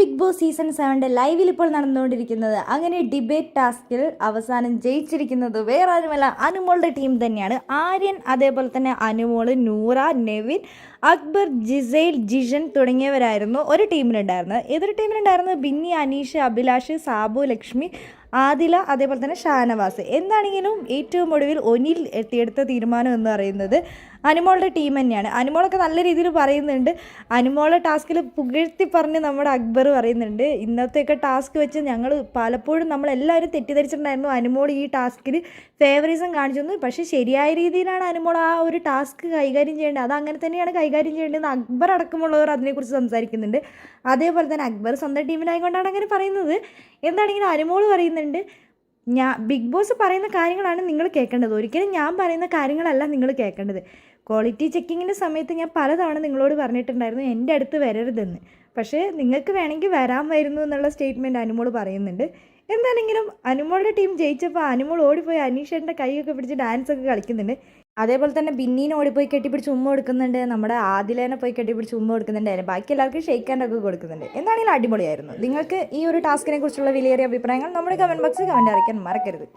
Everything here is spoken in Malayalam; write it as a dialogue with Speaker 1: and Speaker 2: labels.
Speaker 1: ബിഗ് ബോസ് സീസൺ സെവന്റെ ലൈവിൽ ഇപ്പോൾ നടന്നുകൊണ്ടിരിക്കുന്നത്. അങ്ങനെ ഡിബേറ്റ് ടാസ്കിൽ അവസാനം ജയിച്ചിരിക്കുന്നത് വേറെ ആരുമല്ല അനുമോളുടെ ടീം തന്നെയാണ്. ആര്യൻ അതേപോലെ തന്നെ അനുമോൾ നൂറ നെവിൻ അക്ബർ ജിസൈൽ ജിഷൻ തുടങ്ങിയവരായിരുന്നു ഒരു ടീമിലുണ്ടായിരുന്നത്. എതിർ ടീമിലുണ്ടായിരുന്നത് ബിന്നി അനീഷ് അഭിലാഷ് സാബു ലക്ഷ്മി ആദില അതേപോലെ തന്നെ ഷാനവാസ്. എന്താണെങ്കിലും ഏറ്റവും ഒടുവിൽ ഒനിൽ എത്തിയെടുത്ത തീരുമാനം എന്ന് പറയുന്നത് അനുമോളുടെ ടീം തന്നെയാണ്. അനുമോളൊക്കെ നല്ല രീതിയിൽ പറയുന്നുണ്ട്. അനുമോളെ ടാസ്കിൽ പുകഴ്ത്തി പറഞ്ഞ് നമ്മുടെ അക്ബർ പറയുന്നുണ്ട്. ഇന്നത്തെയൊക്കെ ടാസ്ക് വെച്ച് ഞങ്ങൾ പലപ്പോഴും നമ്മളെല്ലാവരും തെറ്റിദ്ധരിച്ചിട്ടുണ്ടായിരുന്നു. അനുമോൾ ഈ ടാസ്കിൽ ഫേവറിസം കാണിച്ചു പക്ഷേ ശരിയായ രീതിയിലാണ് അനുമോൾ ആ ഒരു ടാസ്ക് കൈകാര്യം ചെയ്യേണ്ടത്. അത് അങ്ങനെ തന്നെയാണ് കൈകാര്യം ചെയ്യേണ്ടതെന്ന് അക്ബർ അടക്കമുള്ളവർ അതിനെക്കുറിച്ച് സംസാരിക്കുന്നുണ്ട്. അതേപോലെ തന്നെ അക്ബർ സ്വന്തം ടീമിലായതുകൊണ്ടാണ് അങ്ങനെ പറയുന്നത്. എന്താണെങ്കിലും അനുമോൾ പറയുന്നുണ്ട്. ഞാൻ ബിഗ് ബോസ് പറയുന്ന കാര്യങ്ങളാണ് നിങ്ങൾ കേൾക്കേണ്ടത്. ഒരിക്കലും ഞാൻ പറയുന്ന കാര്യങ്ങളല്ല നിങ്ങൾ കേൾക്കേണ്ടത്. ക്വാളിറ്റി ചെക്കിങ്ങിന്റെ സമയത്ത് ഞാൻ പലതവണ നിങ്ങളോട് പറഞ്ഞിട്ടുണ്ടായിരുന്നു എന്റെ അടുത്ത് വരരുതെന്ന്. പക്ഷേ നിങ്ങൾക്ക് വേണമെങ്കിൽ വരുന്നു എന്നുള്ള സ്റ്റേറ്റ്മെന്റ് അനുമോൾ പറയുന്നുണ്ട്. എന്താണെങ്കിലും അനുമോളുടെ ടീം ജയിച്ചപ്പോൾ അനുമോൾ ഓടിപ്പോയി അനീഷേന്റെ കൈയൊക്കെ പിടിച്ച് ഡാൻസൊക്കെ കളിക്കുന്നുണ്ട്. അതേപോലെ തന്നെ ബിന്നീനെ ഓടിപ്പോയി കെട്ടിപ്പിടിച്ച് ഉമ്മ കൊടുക്കുന്നുണ്ട്. നമ്മുടെ ആദിലേനെ പോയി കെട്ടിപ്പിടിച്ച് ഉമ്മ കൊടുക്കുന്നുണ്ട്. ബാക്കി എല്ലാവർക്കും ഷെയ്ക്കാനൊക്കെ കൊടുക്കുന്നുണ്ട്. എന്താണെങ്കിലും അടിപൊളിയായിരുന്നു. നിങ്ങൾക്ക് ഈ ഒരു ടാസ്കിനെ കുറിച്ചുള്ള വിലയേറിയ അഭിപ്രായങ്ങൾ നമ്മുടെ കമന്റ് ബോക്സിൽ കമന്റ് അറിയിക്കാൻ മറക്കരുത്.